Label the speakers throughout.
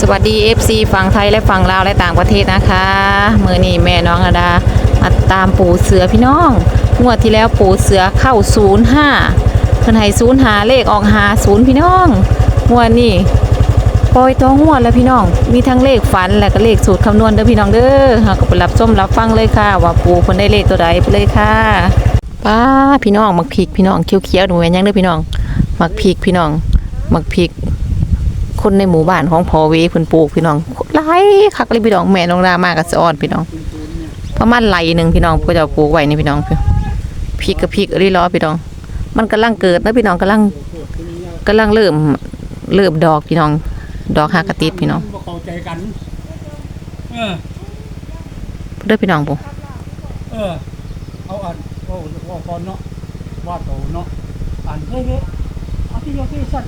Speaker 1: สวัสดี FC ฝั่งไทยและฝั่งลาวและต่างประเทศนะคะมือนี้แม่น้องอดามาตามปู่เสือพี่น้อง งวดที่แล้วปู่เสือเข้า05เพิ่นให้05เลขออก50พี่น้องงวดนี้ปล่อยตัวงวดแล้วพี่น้อง มีทั้งเลขฝันและก็เลขสูตรคำนวณเด้อพี่น้องเด้อเฮาก็ไปรับชมรับฟังเลยค่ะ ว่าปู่เพิ่นได้เลขตัวใดไปเลยค่ะป้าพี่น้องมักพริกพี่น้องเขียวๆหนูแม่นยังเด้อพี่น้องมักพริกพี่น้องมักพริก คนในหมู่บ้านของพอเวเพิ่นปลูกพี่น้องหลายคักเลยพี่น้องแม่น้องดามาก็สะอ่อนพี่น้องประมาณไหลหนึงพี่น้องเพิ่นจะเอาปลูกไว้นี่พี่น้องพริกกับพริกอะไรล้อพี่น้อง มันกำลังเกิดนะพี่น้องกำลังกำลังเริ่มเริ่มดอกพี่น้อง ดอกหากระติดพี่น้อง
Speaker 2: บ่เข้าใจกันเออ
Speaker 1: เด้อพี่น้องปู่
Speaker 2: เออเอาอันว่าว่าก่อนเนาะว่าโตเนาะอันเฮ้ยเฮ้ยเอาที่โยที่สั้น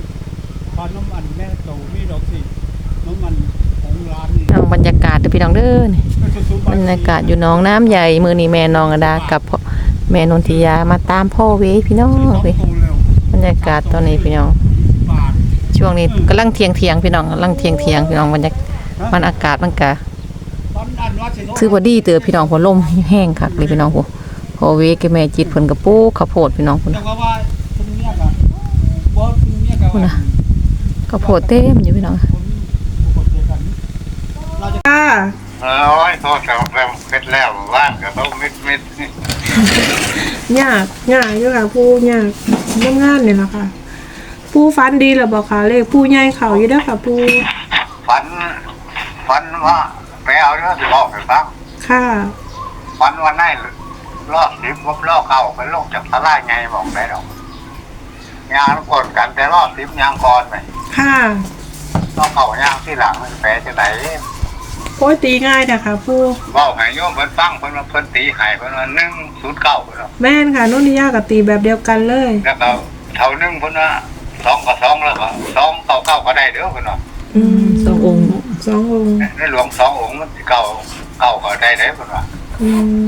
Speaker 2: ปานน้ำมันแม่โตมีดอกสิน้ำมันของร้านนี่
Speaker 1: น้องบรรยากาศเด้อพี่น้องเด้อนี่บรรยากาศอยู่หน้องน้ำใหญ่มือนี้แม่น้องอดากับพ่อแม่นนทิยามาตามพ่อเวพี่น้องเวยบรรยากาศตอนนี้พี่น้อง
Speaker 2: บาท
Speaker 1: ช่วงนี้กำลังเทียงเทียงๆพี่น้องกำลังเทียงเทียงๆพี่น้องบรรยากมันอากาศมันกะ
Speaker 2: ตอนอันว่าสิ
Speaker 1: ถือว่าดีเตือพี่น้องพอลมแห้งคักเลยพี่น้องโหพอเวกแม่จิตเพิ่นกระปูข้าวโพดพี่น้องพิ่น
Speaker 2: แต่ว่าว่าคุณเมียก็บ่คุณเมียก็
Speaker 1: พุ่นน่ะ ข้าวโพดเต็มอยู่พี่น้อง
Speaker 2: คนบ่เข้าใจกันเราจะ
Speaker 3: ค่ะ
Speaker 4: เออโอ้ยโทษครับแล้วเพ็ดแล้วว่างกับต้องมิดมิด
Speaker 3: ยากยากอยู่ค่ะผู้ยากทำงานเนี่ยแหละค่ะผู้ฟันดีหรือบอกค่ะเลขผู้ใหญ่เขาอยู่เด้อค่ะผู้
Speaker 4: ฝันฝันว่าไปเอาเรื่องที่บอกไปฟัง
Speaker 3: ค่ะ
Speaker 4: ฝันว่าไายรอบสิบวบรอบเก้าเป็นโรคจากสลายไงบอกได้ดอกยางก่อนกันแต่รอบสิบยางก่อนไป
Speaker 3: ค่ะ
Speaker 4: รอบเก้ายางที่หลังมันแปลจะไหน
Speaker 3: โอ้ยตีง่ายนะคะผู้
Speaker 4: บอกให้โยมเพิ่นฟังเพิ่นว่าเพิ่นตีใหายเพิ่นว่าหนึ่งศูนย์เก้าเพิ่นว่า
Speaker 3: แม่นค่ะนุ่นนิยากับตีแบบเดียวกันเลย
Speaker 4: แล้วก็เท่าหนึงเพิ่นว่าสองกับสองแล้วก็สองเก้าเก้าก็ได้เด้อเพิ่นว่า
Speaker 3: อืม
Speaker 1: สององค์
Speaker 3: สององค์
Speaker 4: ในหลวงสององค์มันสิเก้าเก้าก็ได้เด้อเพิ่นว่า
Speaker 3: อืม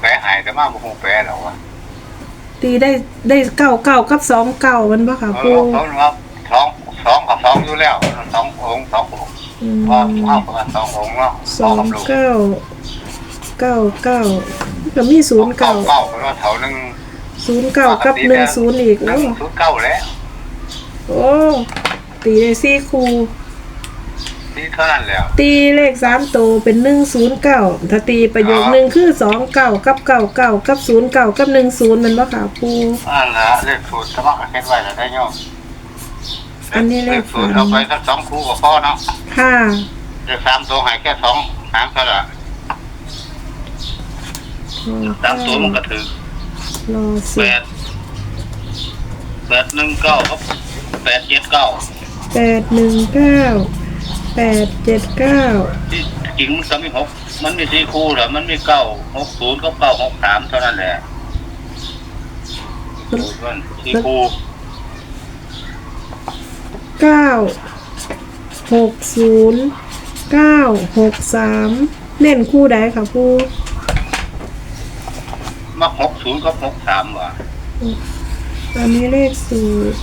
Speaker 4: แปลหายแต่มาบ่ฮู้แปลหรอกว่า
Speaker 3: ตีได้ได้เก้าเก้ากับสองเก้ามันปะค่ะ
Speaker 4: เอ
Speaker 3: ผู้
Speaker 4: อเขาว่าสองสองกับสองอยู่แล้วสององค์สององค์
Speaker 3: อืม
Speaker 4: ว่าเข้ากันสององค์เนาะ
Speaker 3: สอง
Speaker 4: กับลูก
Speaker 3: เก้าเก้าเก้าก็มีศูนย์
Speaker 4: เก้า
Speaker 3: เก้า
Speaker 4: เก้าเพราะว่าเท่านึง
Speaker 3: ศูนย์เก้ากับหนึ่งศูนย์อีก
Speaker 4: หนึ่
Speaker 3: โอ้
Speaker 4: งศูนย์เก้าแล้ว
Speaker 3: โอ้ตีได้สี่คู
Speaker 4: นี่เท่านั้นแล้ว
Speaker 3: ตีเลขสามตัวเป็นหนึ่งศูนย์เก้าถ้าตีประโยคหนึ่งคือสองเก้ากับเก้าเก้ากับศูนย์เก้ากับหนึ่งศูนย์มันว่าค่ะปู
Speaker 4: อันละเลขสูตรสมัครเก็บไว้แล้วได้โยม
Speaker 3: อันนี้เล
Speaker 4: เล
Speaker 3: ข
Speaker 4: ขสู
Speaker 3: ฝั
Speaker 4: ตร
Speaker 3: น
Speaker 4: เอาไปสักสองคู่กับพ่อเนาะ
Speaker 3: ค่ะ
Speaker 4: เลขสามตัวใหายแค่สองหางเท่าไหร่สามตัวมันก็ถือ
Speaker 3: รอ
Speaker 4: แป
Speaker 3: สิ
Speaker 4: ดแปดหนึ่งเก้าครับแปดเจ็ดเก้า
Speaker 3: แปดหนึ่งเก้า แปดเจ็ดเก้า
Speaker 4: ที่จริงมันก็มีหกมันมีสี่คู่แหละมันมีเก้าหกศูนย์กับเก้าหกสามเท่านั้นแหละดูกันสี่คู่
Speaker 3: เก้าหกศูนย์เก้าหกสามเน้นคู่ใดค่ะปู
Speaker 4: มักหกศูนย์กับหกสามว่ะ
Speaker 3: อันนี้เลขสูตร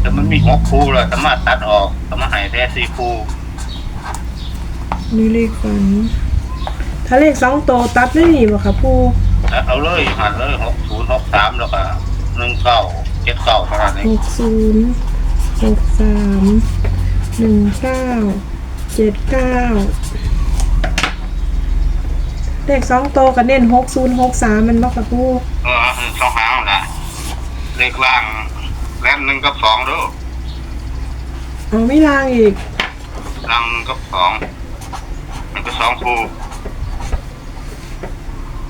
Speaker 4: แต่มันมีหกคู่เลยสามารถตัดออกสามารถให้แค่สี่คู่
Speaker 3: อันนี่เลขฝัน ถ้าเลขสองโตวตัดได้หนีบ่ค่ะปู
Speaker 4: ตัดเอาเลยหันเลยหกศูนย์หกสามแล้วก็หนึ่งเก้าเจ็ดเก้าเท่านั้นเอ
Speaker 3: ห
Speaker 4: ง
Speaker 3: กศูนย์หกสามหนึ่งเก้าเจ็ดเก้าเลขสองโตวก็เน้นหกศูนย์หกสามมันบ่ค่ะปู
Speaker 4: เออสองหางนะเลขล่าง แล่นหนึ่งกับสองเด้วย
Speaker 3: เอาไม่ลางอีก
Speaker 4: ล่างหนึ่งกับสองมันก็สองคู่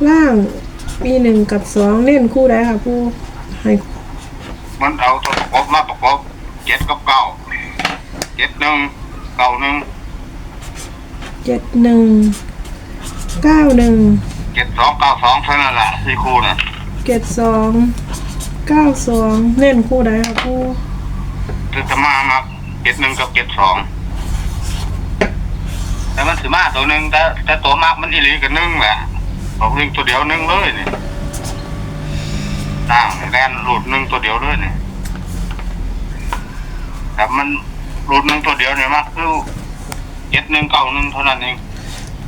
Speaker 3: ล่างมีหนึ่งกับสองเน้นคู่ใดค่ะปูให้
Speaker 4: มันเอาตัวประกบมาประกบเจ็ดกับเก้าเจ็ดหนึ่งเก้าหนึ่ง
Speaker 3: เจ็ดหนึ่งเก้าหนึ่ง
Speaker 4: เจ็ดสองเก้าสองเท่านั้นแหละสี่คู่น่ะ
Speaker 3: เจ็ดสอง เก้าสองเน้นคู่ใดค่ะปู
Speaker 4: คือจะมามาเจ็ดหนึ่งกับเจ็ดสองแต่มันถือมาตัวหนึ่งแต่แต่ตัวมากมันอีหลีกับหนึ่งแหละบอกหนึ่งตัวเดียวหนึ่งเลยนี่ตั้งแลนหลุดหนึ่งตัวเดียวเลยนี่แต่มันรุ่นหนึ่งตัวเดียวเนี่ยมากคือเจ็ดหนึ่งเก้าหนึ่งเท่านั้นเอง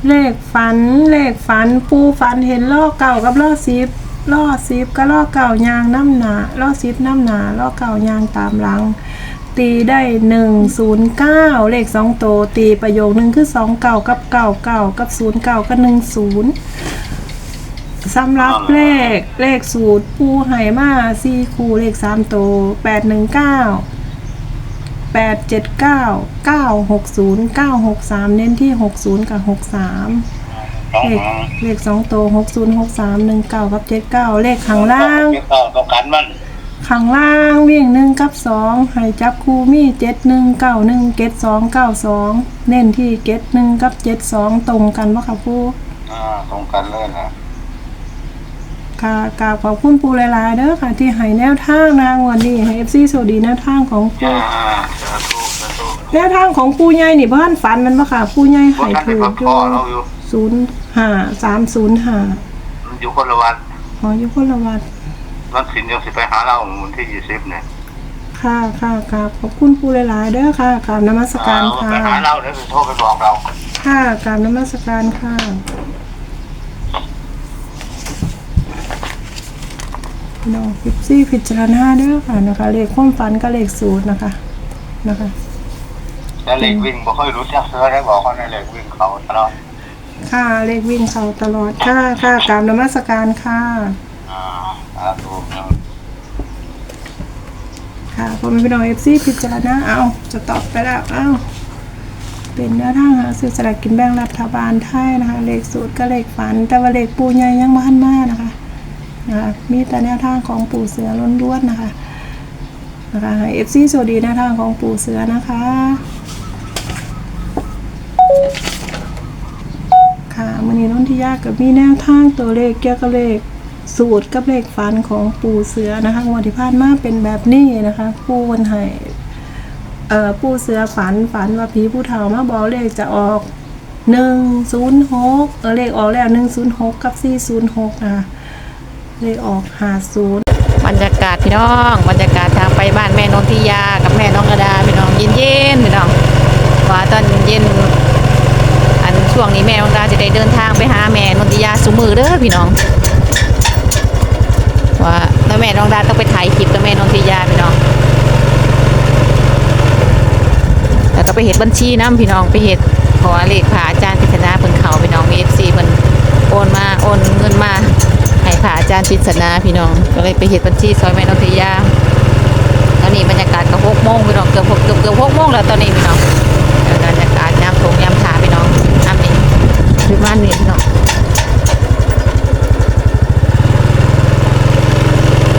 Speaker 3: เลขฝันเลขฝันปูฝันเห็นล่อเก่ากับล่อซิบ ล่อซิบก็ล่อเก่ายางน้ำหนาล่อซิบน้ำหนาล่อเก่ายางตามหลัง ตีได้หนึ่งศูนย์เก้าเลขสองโตวตีประโยคหนึ่งคือสองเก่ากับเก่าเก่ากับศูนย์เก่ากับหนึ่งศูนย์สำหรับเลขเลขสูตรปูไหมาสี่คูเลขสามโตแปดหนึ่งเก้าแปดเจ็ดเก้าเก้าหกศูนย์เก้าหกสามเน้นที่หกศูนย์กับหกสาม เลขเลขสองโตหกศูนย์หกสามหนึ่งเก้ากับเจ็ดเก้าเลขข้างล่าง
Speaker 4: เจ็ดเก้าต้องการมัน
Speaker 3: ข้างล่างวิ่งหนึ่งกับสองให้จับคู่มีเจ็ดหนึ่งเก้าหนึ่งเจ็ดสองเก้าสองเน้นที่เจ็ดหนึ่งกับเจ็ดสองตรงกันปะคะปู
Speaker 4: อ่าตรงกันเลยนะ
Speaker 3: ค่ะกราบขอบคุณปูหลายๆเด้อค่ะ ที่ให้แนวทางนางวันนี้ให้เอฟซีสวัสดีแนวทางของปู
Speaker 4: อ่าสาธุสาธุ
Speaker 3: แนวทางของปูใหญ่นี่บ้านฝันมันปะค่ะปูใหญ่
Speaker 4: เพราะ
Speaker 3: ให้
Speaker 4: ท่าน
Speaker 3: ถู
Speaker 4: ที่
Speaker 3: ก
Speaker 4: พักพ่อเราอยู่
Speaker 3: ศูนย์ห้าสามศูนย์ห้า
Speaker 4: มันอยู่คนละวัน
Speaker 3: หอยุพลวัฒน์
Speaker 4: วันศิลป์ยังสิไปหาเราวันที่ยี่สิบเนี่ย
Speaker 3: ค่ะค่ะกราบขอบคุณปูหลายๆเด้อค่ะกราบนมัสการ
Speaker 4: เอา
Speaker 3: ค่ะ
Speaker 4: ไปหาเราเดี๋ยวโทรไปบอกเรา
Speaker 3: ค่ะกราบนมัสการค่ะพี่น้องพิซี่พิจารณาเด้อค่ะนะคะ เลขความฝันกับเลขสูตรนะคะ นะคะ
Speaker 4: แต่เหล็กวิ่งบ่ค่อยรู้จักเสือได้บอกเขาในเหล็กวิ่งเขาตลอด
Speaker 3: ค่ะเลขวิ่งเขาตลอดค่ะค่ะกราบนมัสการค่ะ
Speaker 4: อ่าสาธุนะ
Speaker 3: ค่ะพอมีพี่น้องเอฟซีพิจารณาเอาจะตอบไปแล้วเอาเป็นแนวทางหาซื้อสลากกินแบ่งรัฐบาลไทยนะคะ เลขสูตรก็เลขฝัน แต่ว่าเลขปูใหญ่ยังบ้านมากนะคะนะคะมีแต่แนวทางของปู่เสือล้วนๆนะคะนะคะเอฟซีสวัสดีแนวทางของปู่เสือนะคะ ค่ะมั นนี้นนทิยากับมีแนวทางตัวเลขเกี่ยวกับเลขสูตรกับเลขฟันของปู่เสือนะคะงวดที่ผ่านมาเป็นแบบนี้นะคะปู่วันไห้เอ่อปู่เสือฝันฝันว่าผีผู้เฒ่ามาบอกเลขจะออกหนึ่งศูนย์หกเลขออกแล้วหนึ่งศูนย์หกกับสี่ศูนย์หกนะคะเลขออกหาศูนย์
Speaker 1: บรรยากาศพี่น้องบรรยากาศทางไปบ้านแม่นนทิยากับแม่น้องกระดาพี่น้องเย็นๆพี่น้องว่าตอนเย็น ช่วงนี้แม่น้องดาจะได้เดินทางไปหาแม่นนทิยาสุมือเด้อพี่น้อง ว่าแล้วแม่น้องดาต้องไปถ่ายคลิปกับแม่นนทิยาพี่น้องแล้วก็ไปเห็ดบัญชีน้ำพี่น้องไปเห็ดขอเลขผาอาจารย์พิจนาเพิ่นเขาพี่น้องมีเอฟซีเพิ่นโอนมาโอนเงินมาให้ผ่าอาจารย์พิจนาพี่น้องก็เลยไปเห็ดบัญชีซอยแม่นนทิยาตอนนี้บรรยากาศก็หกโมงพี่น้องเกือบหกเกือบเกือบหกโมงแล้วตอนนี้พี่น้องบรรยากาศยามโถงยามถาพี่น้องน้ำนี่คือบ้านนี่พี่น้อง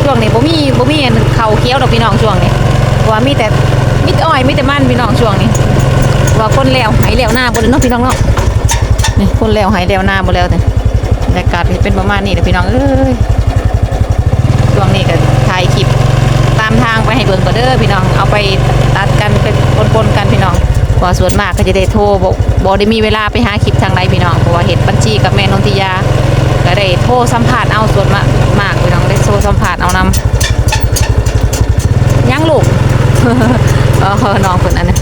Speaker 1: ช่วงนี้บ่มีบ่มีอันเขาวเคี้ยว ดอกพี่น้องช่วงนี้ว่ามีแต่มีแต่อ้อยมีแต่มันพี่น้องช่วงนี้ว่าคนแล้วหายแล้วหน้าบ่เลยเนาะพี่น้องเนาะนี่คนแล้วหายแล้วหน้าบ่แล้วแต่บรรยากาศเป็นประมาณนี้แหละพี่น้องเอ้ยช่วงนี้ก็ถ่ายคลิปตามทางไปให้เบิ่งก็เด้อพี่น้องเอาไปตัดกันเป็นปนๆกันพี่น้องพราะว่าส่วนมากก็จะได้โทรบ่บ่ได้มีเวลาไปหาคลิปทางใดพี่น้องเพราะว่าเฮ็ดบัญชีกับแม่นนทิยาก็ได้โทรสัมภาษณ์เอาส่วนมากมากพี่น้องได้โทรสัมภาษณ์เอานำ ยังลูก เออน้องคนนั้นนะ